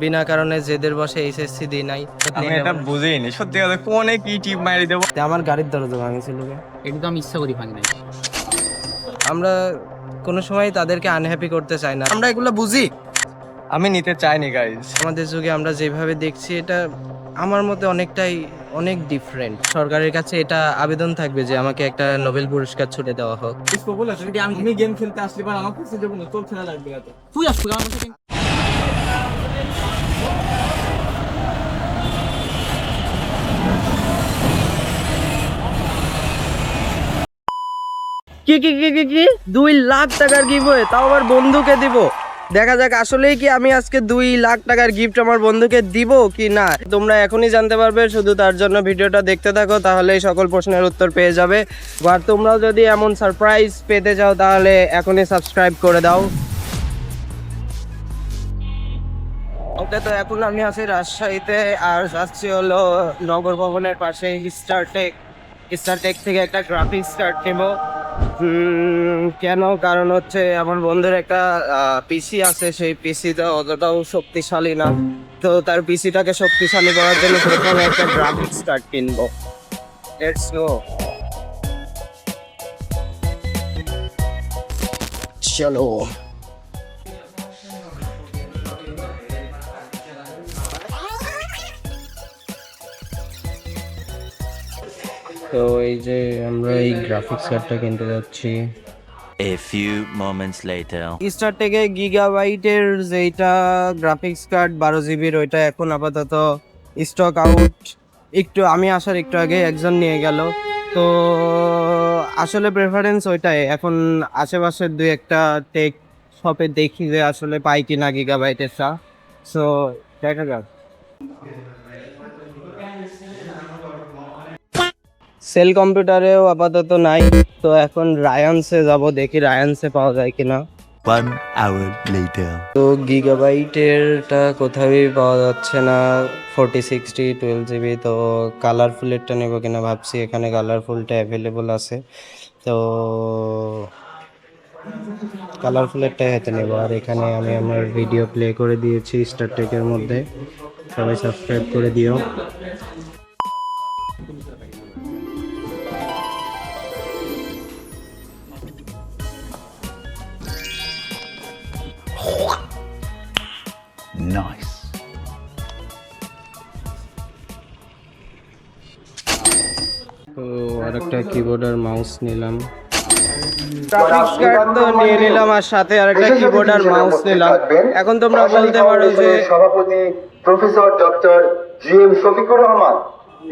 বিনা কারণে জেদের বসে এইচএসসি দিই নাই। আমি এটা বুঝেইনি সত্যি কথা কোনে কি টিপ মারি দেব? আমার গাড়ির দরজা ভাঙছিল আমি ইচ্ছা করি ভাঙি নাই। আমরা কোনো সময় তাদেরকে আনহ্যাপি করতে চাই না। আমরা এগুলো বুঝি। আমি নিতে চাইনি গাইজ আমাদের যুগে আমরা যেভাবে দেখছি এটা আমার মতে অনেকটাই অনেক ডিফারেন্ট সরকারের কাছে এটা আবেদন থাকবে যে আমাকে একটা নোবেল পুরস্কার ছুটে দেওয়া হোক। আমি গেম খেলতে আসলে আমার কাছে যাব না তোর খেলা লাগবে এত। তুই আসবি আমার কাছে কি কি কি কি কি? দুই লাখ টাকার গিফট হয়ে তাও আবার বন্ধুকে দিব। দেখা যাক, আসলেই কি আমি আজকে দুই লাখ টাকার গিফট আমার বন্ধুকে দিব কি না? তোমরা এখনই জানতে পারবে, শুধু তার জন্য ভিডিওটা দেখতে থাকো, তাহলেই সকল প্রশ্নের উত্তর পেয়ে যাবে। আর তোমরাও যদি এমন সারপ্রাইজ পেতে চাও, তাহলে এখনই সাবস্ক্রাইব করে দাও। ওকে, তো এখন আমি আছি রাজশাহীতে, আর যাচ্ছি হলো নগর ভবনের পাশে স্টারটেক স্টারটেক থেকে একটা গ্রাফিক্স কার্ড নেব। কেন? কারণ হচ্ছে আমার বন্ধুর একটা পিসি আছে, সেই পিসিটা অতটাও শক্তিশালী না। তো তার পিসিটাকে শক্তিশালী করার জন্য প্রথমে একটা গ্রাফিক্স কার্ড কিনবো। লেটস গো চলো। তো এই যে আমরা এই গ্রাফিক্স কার্ডটা কিনতে যাচ্ছি। A few moments later. Star থেকে গিগাবাইটের যেটা গ্রাফিক্স কার্ড বারো জিবির ওইটা এখন আপাতত স্টক আউট একটু আমি আসার একটু আগে একজন নিয়ে গেল। তো আসলে প্রেফারেন্স ওইটাই। এখন আশেপাশের দুই একটা টেক শপে দেখি যে আসলে পাই কিনা গিগাবাইটেরটা সো দেখা যাক। সেল কম্পিউটারেও আপাতত নাই। তো এখন রায়ান্সে যাব দেখি রায়ান্সে পাওয়া যায় কিনা। One hour later. তো গিগাবাইটেরটা কোথাওই পাওয়া যাচ্ছে না। ফোরটি সিক্সটি টুয়েলভ জিবি তো কালারফুলেরটা নেব কিনা ভাবছি। এখানে কালারফুলটা অ্যাভেলেবল আছে। তো কালারফুলেরটাই হাতে নেব। আর এখানে আমি আমার ভিডিও প্লে করে দিয়েছি স্টার টেকের মধ্যে। সবাই সাবস্ক্রাইব করে দিও। কিবোর্ড আর মাউস নিলাম। গ্রাফিক্স কার্ড তো নিয়ে নিলাম আর সাথে আরেকটা কিবোর্ড আর মাউস নিলাম। এখন তোমরা বলতে পারো যে সভাপতি professor doctor G M Shafiqur Rahman.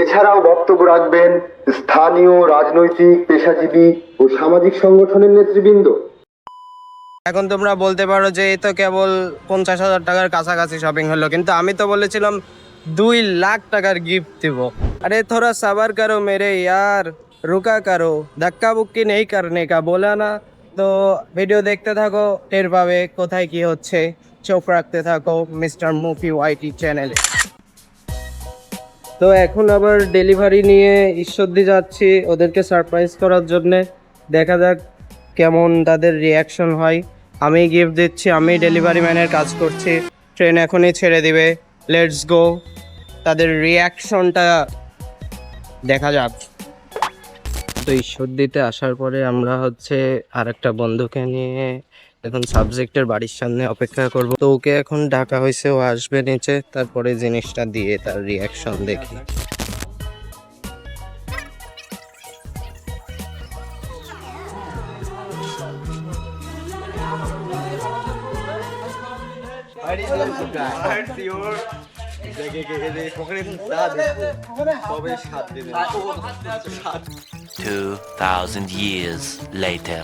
এছাড়াও বক্তব্য রাখবেন স্থানীয় রাজনৈতিক পেশাজীবী ও সামাজিক সংগঠনের নেতৃবৃন্দ। এখন তোমরা বলতে পারো যে এই তো কেবল পঞ্চাশ হাজার টাকার কাছাকাছি শপিং হলো কিন্তু আমি তো বলেছিলাম দুই লাখ টাকার গিফট দিব। আরে থোড়া সাবার করো মেরে ইয়ার। রুকা করো, ধাক্কা বুক্কি নেই করনে কা বলা না। তো ভিডিও দেখতে থাকো, টের পাবে কোথায় কি হচ্ছে। চোখ রাখতে থাকো মিস্টার মুফি ওয়াইটি চ্যানেলে। তো এখন আবার ডেলিভারি নিয়ে ঈশ্বরদী যাচ্ছি ওদেরকে সারপ্রাইজ করার জন্যে। দেখা যাক কেমন তাদের রিয়াকশন হয়। আমি গিফট দিচ্ছি, আমি ডেলিভারি ম্যানের কাজ করছি। ট্রেন এখনই ছেড়ে দিবে। লেটস গো তাদের রিয়াকশনটা দেখা যাক। তো ঈশ্বর দিতে আসার পরে আমরা হচ্ছে আর একটা বন্ধুকে নিয়ে এখন সাবজেক্টের বাড়ির সামনে অপেক্ষা করব। তো ওকে এখন ডাকা হয়েছে, ও আসবে নিচে, তারপরে জিনিসটা দিয়ে তার রিয়াকশন দেখি। সাত দিন সাত 2,000 years later.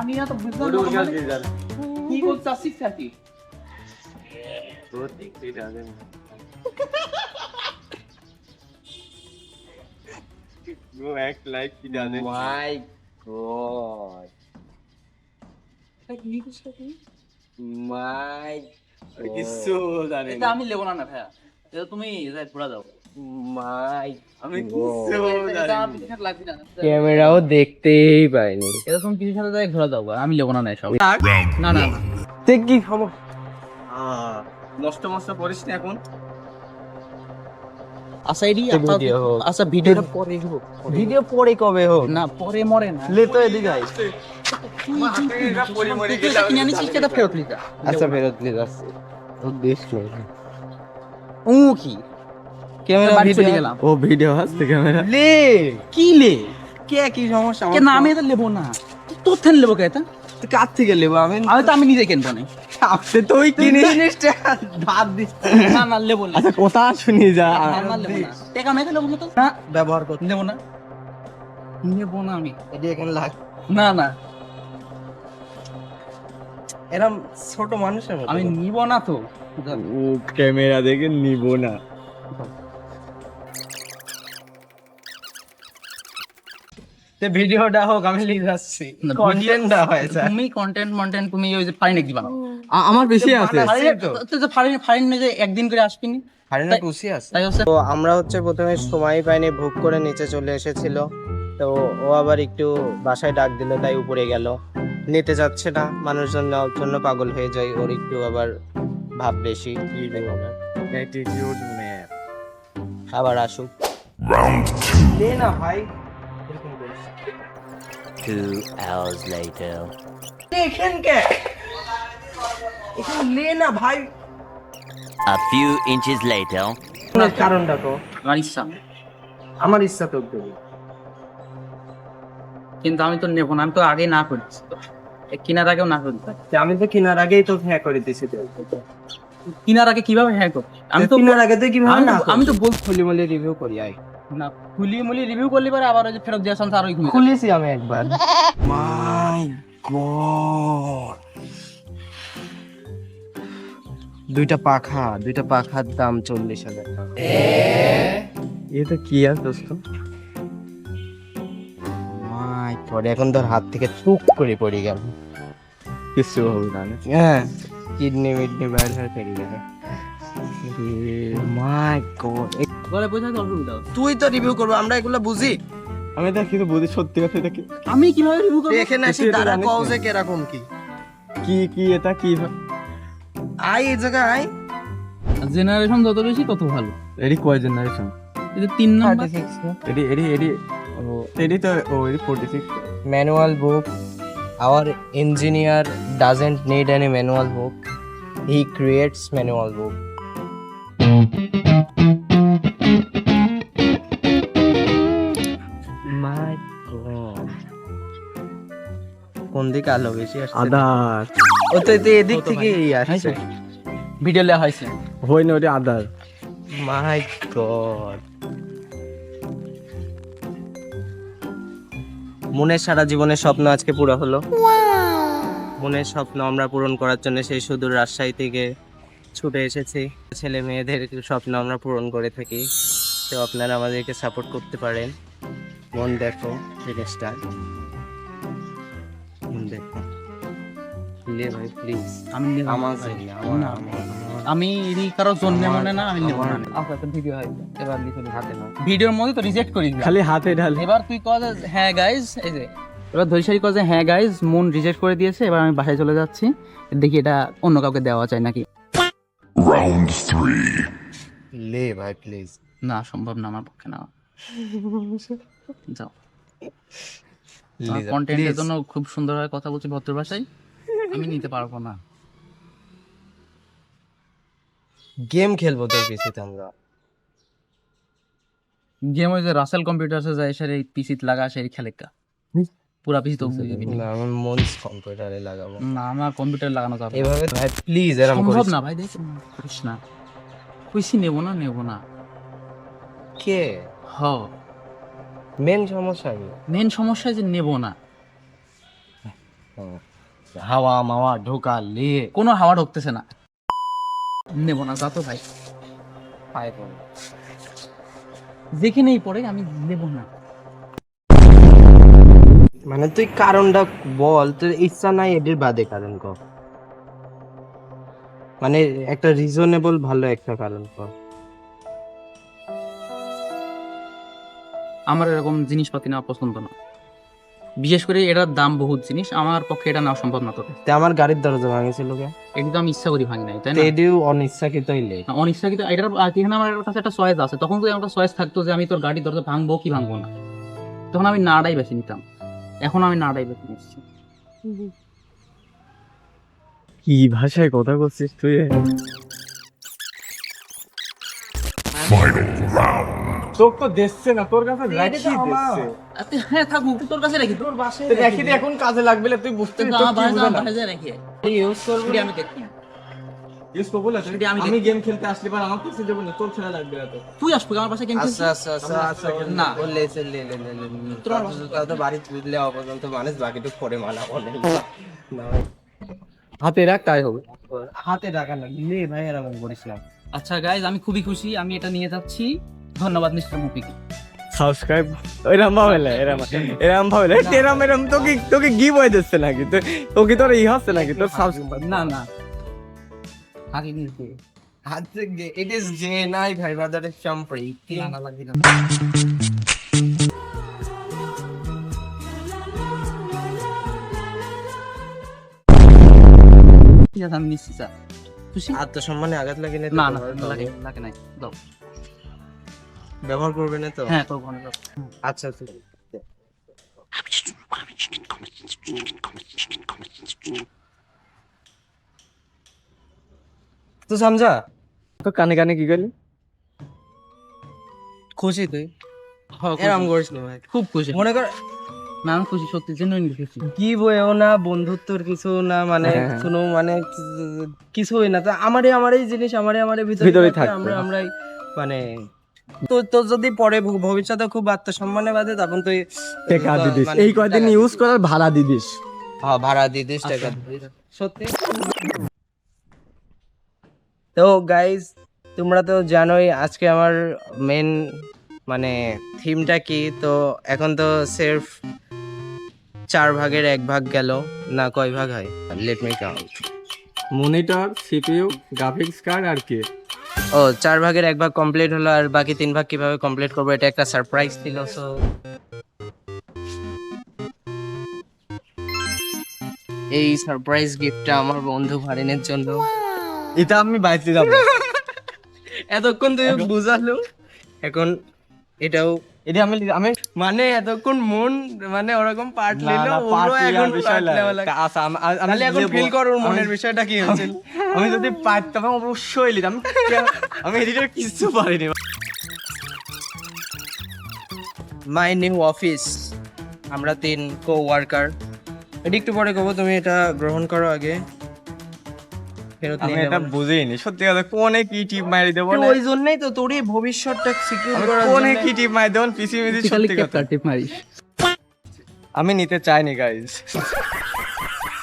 আমি না তো বুঝলাম না তোমাদের কি বলতে আসছিস সাথী তো দেখতে যাবেন Go act like he doesn't. My God. My God. কিছু জানি আমি লেবো না ভাইয়া এটা তুমি যাই ঘোরা দাও। মাই আমি ক্যামেরাও দেখতেই পাইনি। তুমি পিছনে সাথে যাই ঘোরা দাও আমি লেবো না না সব না না। না দেখ কি খবর নষ্ট মষ্ট করিস না এখন। আচ্ছা এডি তো হোক। আচ্ছা ভিডিওটা পরে হোক ভিডিও পরে কবে হোক? না পরে মরে না। লে তো এদিকে আই ফেরত লিখা আচ্ছা ফেরত যাচ্ছে ও কি ক্যামেরা ভিডিও গেলাম। ও ভিডিও আসছে ক্যামেরা লে কি লে? কে কি সমস্যা? কে না আমি এটা লেবো না। তোর থেন লেবো কে এটা তুই কার থেকে নেব আমি আমি তো আমি নিজে কিনবো না। আপনি তুই কিনিস জিনিসটা ভাত দিস। না না লেবো না। আচ্ছা কথা শুনি যা। না, লেবো না। টাকা মেয়ে লেবো না তো? না ব্যবহার করতে নেব না। নেব না আমি। এটি এখানে লাগ না না। এরম ছোট মানুষের মতো আমি নিব না তো। ও ক্যামেরা দেখে নিব না। তে ভিডিওটা হোক আমি লিখে যাচ্ছি। কন্টেন্টটা হয় তুমি কন্টেন্ট মন্টেন্ট তুমি ওই যে ফারিন দিবা না। আমার বেশি আছে। তো। যে ফারিন যে একদিন করে আসবিনি হারিনা খুশি আছে। তাই হচ্ছে তো আমরা হচ্ছে প্রথমে সময় পাইনি ভুক করে নিচে চলে এসেছিল। তো ও আবার একটু বাসায় ডাক দিল তাই উপরে গেল। নিতে যাচ্ছে না মানুষজন নেওয়ার জন্য পাগল হয়ে যায় ওর একটু আবার ভাব বেশি অ্যাটিটিউড আবার আসুক। নে না ভাই। এরকম করিস। Two hours later. এখানকে এখানে লে না ভাই। A few inches later. কারণটা তো আমার ইচ্ছা। আমার ইচ্ছা তো কিন্তু আমি তো নেব না আমি তো আগে না করছি তো। কেনার আগেও না করতে পারি। আমি তো কেনার আগেই তো হ্যাঁ করে দিছি তো। কেনার আগে কীভাবে হ্যাঁ করছি আমি তো কেনার আগে তো কীভাবে না আমি তো বল খুলি মুলি রিভিউ করি আই না খুলি মুলি রিভিউ করলে পারে আবার ওই যে ফেরত আরও ঘুমিয়ে যাবে। খুলেছি আমি একবার। মাই গড দুইটা পাখা দুইটা পাখার দাম চল্লিশ হাজার টাকা। এটা কি আর দোস্ত? গড এখন তোর হাত থেকে টুক করে পড়ে গেল। কিছু হবে না? হ্যাঁ কিডনি মিডনি বাইর হয়ে গেল। মাই গড ঘরে বসে অসুবিধা তুই তো রিভিউ করব আমরা এগুলো বুঝি। আমি এটা কিন্তু বুঝি সত্যি কথা এটা কি? আমি কীভাবে রিভিউ করব? এটা কও যে কীরকম কি। কি কি এটা কি? আই এই জায়গায় আই জেনারেশন যত বেশি তত ভালো। এডি কয় জেনারেশন যে তিন নম্বর। এডি এডি এডি ও এডি তো ও এডি 46 manual book our engineer doesn't need any manual book he creates manual book my god কোন দিকে আলো বেশি আসছে আদার ও তো এদিক থেকে আসছে ভিডিও লেখা হয়েছে হই না ওটা আদার মাই গড মনের সারা জীবনের স্বপ্ন আজকে পুরো হলো। মনের স্বপ্ন আমরা পূরণ করার জন্য সেই সুদূর রাজশাহী থেকে ছুটে এসেছি। ছেলে মেয়েদের স্বপ্ন আমরা পূরণ করে থাকি। তো আপনারা আমাদেরকে সাপোর্ট করতে পারেন। মন দেখো জিনিসটা। মন দেখো। ভাই প্লিজ আমার। না। আমি কারও জন্য মনে না আমি নেব না। আচ্ছা তো ভিডিও হয় এবার লিখে হাতে নাও ভিডিওর মধ্যে তো রিজেক্ট করি খালি হাতে ঢাল। এবার তুই কজ হ্যাঁ গাইজ এই যে এবার কজ হ্যাঁ গাইজ মন রিজেক্ট করে দিয়েছে এবার আমি বাসায় চলে যাচ্ছি। দেখি এটা অন্য কাউকে দেওয়া যায় নাকি। লে ভাই প্লিজ না সম্ভব না আমার পক্ষে না। যাও। কন্টেন্টের জন্য খুব সুন্দরভাবে কথা বলছি ভদ্র ভাষায়। আমি নিতে পারব না। গেম খেলব তোর পিছিয়ে আমরা। গেম ওই যে রাসেল কম্পিউটারসে যায় সে এই পিসিত লাগা সেই খেলে কা পুরা পিসি তো না আমি মনস কম্পিউটারে লাগাবো। না আমার কম্পিউটার লাগানো যাবে এভাবে ভাই প্লিজ এরকম সম্ভব করিস না ভাই দেখ করিস না। কইছি নেব না নেব না। কে? হ। মেন সমস্যা কি? মেন সমস্যা যে নেব না। হাওয়া মাওয়া ঢোকা লে কোনো হাওয়া ঢুকতেছে না। নেব না যা তো ভাই পাইব যেখানেই পড়ে আমি নেব না। মানে তুই কারণটা বল তোর ইচ্ছা নাই এটির বাদে কারণ কর মানে একটা রিজনেবল ভালো একটা কারণ কর আমার এরকম জিনিসপাতি না পছন্দ না। বিশেষ করে এটার দাম বহুত জিনিস আমার পক্ষে এটা নেওয়া সম্ভব না তোকে। তে আমার গাড়ির দরজা ভাঙেছিল কে এটা তো আমি ইচ্ছা করি ভাঙি নাই তাই না? তেডিও অনিচ্ছাকৃতই লেট না, অনিচ্ছাকৃত এটার এখানে আমার কাছে একটা চয়েস আছে। তখন যদি আমার চয়েস থাকতো যে আমি তোর গাড়ির দরজা ভাঙবো কি ভাঙবো না। তখন আমি নাড়াই বেছে নিতাম। এখন আমি নাড়াই বেছে নিচ্ছি। কি ভাষায় কথা বলছিস তুই? চোখ তো দেখছে না তোর কাছে রাখি দেখছে হ্যাঁ থাক তোর কাছে রাখি তোর বাসায় রাখি দিয়ে এখন কাজে লাগবে না, তুই বুঝতে তোর না? বাসায় রাখি। ইউজ করব আমি দেখি। করব না, আমি আমি গেম খেলতে আসলে পর আমার কাছে যাব না তোর খেলা লাগবে না তো। তুই আসব আমার বাসায় গেম আচ্ছা আচ্ছা আচ্ছা আচ্ছা না। ও লেছে লে লে লে লে। তোরা তোরা তো বাড়ি তুললে অপর্যন্ত মানুষ বাকিটুকু করে মানা বলে। হাতে রাখ তাই হবে। হাতে টাকা না লে ভাই এরকম করিস না। আচ্ছা গাইজ আমি খুবই খুশি আমি এটা নিয়ে যাচ্ছি। ধন্যবাদ মিস্টার মুপিকে সাবস্ক্রাইব এরম ভাবে লে, এরম এরম ভাবে লে। এরম এরম তোকে তোকে গিভ হয়ে যাচ্ছে নাকি? তো- তোকে তোর ই হচ্ছে নাকি? তোর সাবস্ক্রাইব না না। আগে নিয়ে হাতে ইট ইজ জে নাই ভাই ব্রাদার চাম্পরি না। না। লাগবে না আত্মসম্মানে আঘাত লাগে না না না লাগে লাগে নাই। দাও। ব্যবহার করবে না তো? হ্যাঁ তোর ঘরে আচ্ছা আচ্ছা। তো সমঝা তো কানে কানে কি করলি? খুশি তুই? হ্যাঁ, খুশি। এরকম করিস না ভাই। খুব খুশি। মনে কর না আমি খুশি সত্যি জেনুইন খুশি। কি বইও না বন্ধুত্বর কিছু না মানে হ্যাঁ। কোনো মানে কিছুই না। তো আমারই আমারই জিনিস আমারই আমারই ভিতরে। আমরা আমরাই মানে তো তো যদি পরে ভবিষ্যতে খুব আত্মসম্মানে বাদে তখন তুই টাকা দিদিস। মানে এই কয়দিন ইউজ করার ভাড়া দিদিস। হ্যাঁ ভাড়া দিয়ে দিস টাকা আচ্ছা। দিস। সত্যি? তো গাইজ তোমরা তো জানোই আজকে আমার মেন মানে থিমটা কি? তো এখন তো সির্ফ চার ভাগের এক ভাগ গেল না কয় ভাগ হয়? Let me count monitor CPU graphics card আর কি? ও চার ভাগের এক ভাগ কমপ্লিট হলো আর বাকি তিন ভাগ কীভাবে কমপ্লিট করব এটা একটা সারপ্রাইজ ছিল সো এই সারপ্রাইজ গিফটটা আমার বন্ধু ভারিনের জন্য। এটা আমি বাইতে যাব। এতক্ষণ তুই বুঝালো এখন এটাও এটা আমি আমি মানে এতক্ষণ মন মানে ওরকম পার্ট নিল ওরও এখন বিষয় আচ্ছা, আমি এখন ফিল কর ওর মনের বিষয়টা কি হয়েছিল আমি যদি পারতাম অবশ্যই নিতাম আমি এডিটর কিছু পারিনি। মাই নিউ অফিস আমরা তিন কো ওয়ার্কার এটি একটু পরে কবো তুমি এটা গ্রহণ করো আগে। ফেরত আমি নিয়ে এটা। বুঝিনি। সত্যি কথা কোনে কি টিপ মারি দেবো ওই জন্যই তো তোর ভবিষ্যৎটা সিকিউর করার কোনে কি টিপ মারি দেবো? পিসি মিসি সত্যি কথা। মারিস। আমি নিতে চাইনি গাইজ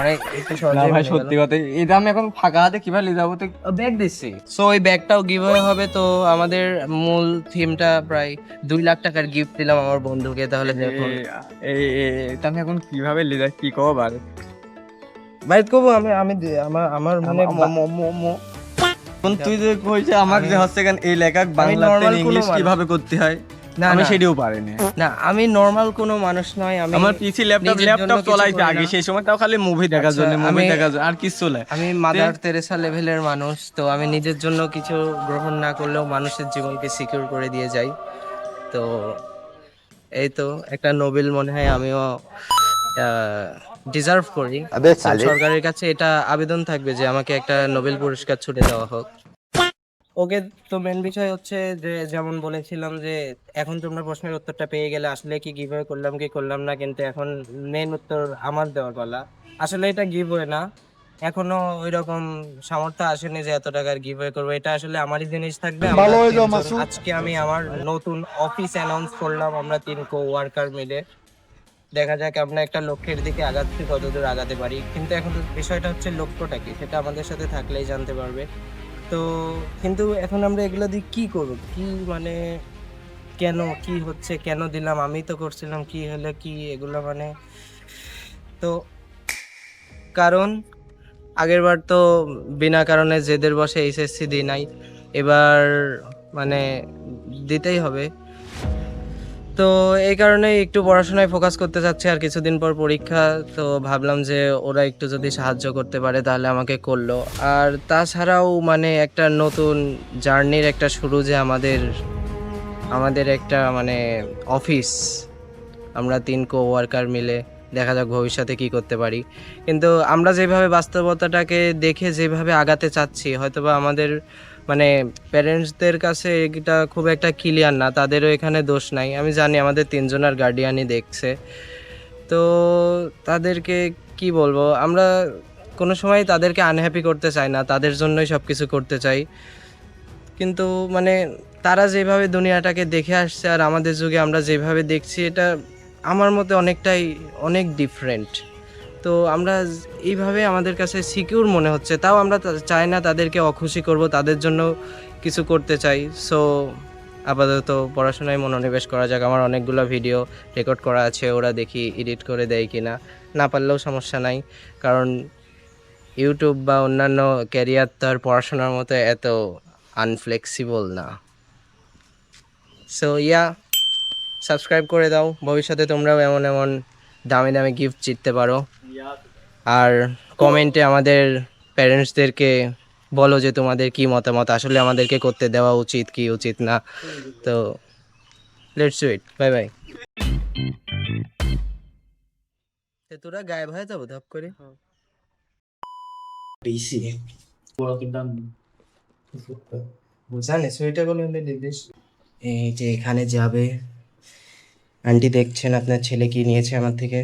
অনেক একটু না সহজে ভাই সত্যি কথা এটা আমি এখন ফাঁকা হাতে কীভাবে নিয়ে যাব তো ব্যাগ দিচ্ছি। সো ওই ব্যাগটাও গিভ হবে তো আমাদের মূল থিমটা প্রায় দুই লাখ টাকার গিফট দিলাম আমার বন্ধুকে তাহলে দেখুন। এই আমি এখন কীভাবে নিয়ে যাই কি কব কবো আমি আমি আমার আমার মনে তুই যে কইছে আমার যে হচ্ছে কেন এই লেখা বাংলাতে ইংলিশ কীভাবে করতে হয় না আমি সেটাও পারিনি। না আমি নর্মাল কোনো মানুষ নয় আমি আমার পিসি ল্যাপটপ ল্যাপটপ কিছু চলাইতে আগে সেই সময় তাও খালি মুভি দেখার আচ্ছা, জন্য মুভি আমি- দেখার জন্য আর কিছু চলে আমি মাদার তেরেসা লেভেলের মানুষ তো আমি নিজের জন্য কিছু গ্রহণ না করলেও মানুষের জীবনকে সিকিউর করে দিয়ে যাই। তো এই তো একটা নোবেল মনে হয় আমিও ডিজার্ভ করি। সরকারের কাছে এটা আবেদন থাকবে যে আমাকে একটা নোবেল পুরস্কার ছুটে দেওয়া হোক। ওকে তো মেন বিষয় হচ্ছে যে যেমন বলেছিলাম যে এখন তোমরা প্রশ্নের উত্তরটা পেয়ে গেলে আসলে কি গিভওয়ে করলাম কি করলাম না কিন্তু এখন মেন উত্তর আমার দেওয়ার পালা। আসলে এটা গিভওয়ে না। এখনও ওই রকম সামর্থ্য আসেনি যে এত টাকার গিভওয়ে করব। এটা আসলে আমারই জিনিস থাকবে। আমরা আজকে আমি আমার নতুন অফিস অ্যানাউন্স করলাম আমরা তিন কো ওয়ার্কার মিলে। দেখা যাক আমরা একটা লক্ষ্যের দিকে আগাচ্ছি, কতদূর আগাতে পারি। কিন্তু এখন বিষয়টা হচ্ছে লক্ষ্যটা কি, সেটা আমাদের সাথে থাকলেই জানতে পারবে। তো কিন্তু এখন আমরা এগুলো দিয়ে কি করব? কি মানে কেন, কি হচ্ছে, কেন দিলাম, আমি তো করছিলাম, কি হলে, কি এগুলো মানে? তো কারণ আগেরবার তো বিনা কারণে জেদের বসে এইচএসসি দিই নাই। এবার মানে দিতেই হবে। তো এই কারণে একটু পড়াশোনায় ফোকাস করতে চাচ্ছি আর কিছুদিন পর পরীক্ষা, তো ভাবলাম যে ওরা একটু যদি সাহায্য করতে পারে তাহলে আমাকে করল। আর তাছাড়াও মানে একটা নতুন জার্নির একটা শুরু যে আমাদের আমাদের একটা মানে অফিস আমরা তিন কো ওয়ার্কার মিলে দেখা যাক ভবিষ্যতে কি করতে পারি। কিন্তু আমরা যেভাবে বাস্তবতাটাকে দেখে যেভাবে আগাতে চাচ্ছি, হয়তোবা আমাদের মানে প্যারেন্টসদের কাছে এটা খুব একটা ক্লিয়ার না, তাদেরও এখানে দোষ নাই। আমি জানি আমাদের তিনজনের গার্ডিয়ানই দেখছে। তো তাদেরকে কি বলব? আমরা কোনো সময় তাদেরকে আনহ্যাপি করতে চাই না, তাদের জন্যই সব কিছু করতে চাই। কিন্তু মানে তারা যেভাবে দুনিয়াটাকে দেখে আসছে আর আমাদের যুগে আমরা যেভাবে দেখছি, এটা আমার মতে অনেকটাই, অনেক ডিফারেন্ট তো আমরা এইভাবে আমাদের কাছে সিকিউর মনে হচ্ছে। তাও আমরা চাই না তাদেরকে অখুশি করব, তাদের জন্য কিছু করতে চাই। সো আপাতত পড়াশোনায় মনোনিবেশ করা যাক। আমার অনেকগুলো ভিডিও রেকর্ড করা আছে, ওরা দেখি এডিট করে দেয় কিনা। না পারলেও সমস্যা নাই, কারণ ইউটিউব বা অন্যান্য ক্যারিয়ার তো আর পড়াশোনার মতো এত আনফ্লেক্সিবল না। সো ইয়া সাবস্ক্রাইব করে দাও। ভবিষ্যতে তোমরাও এমন এমন দামি দামি গিফট জিততে পারো। আর কমেন্টে আমাদের প্যারেন্টসদেরকে বলো যে তোমাদের কি মতামত? আসলে আমাদেরকে করতে দেওয়া উচিত কি উচিত না? তো লেটস উইট বাই বাই তোরা গায়েব হয়ে যাব ধপ করে? জানিস ওইটা বলে এই যে এখানে যাবে। আন্টি দেখছেন আপনার ছেলে কি নিয়েছে আমার থেকে?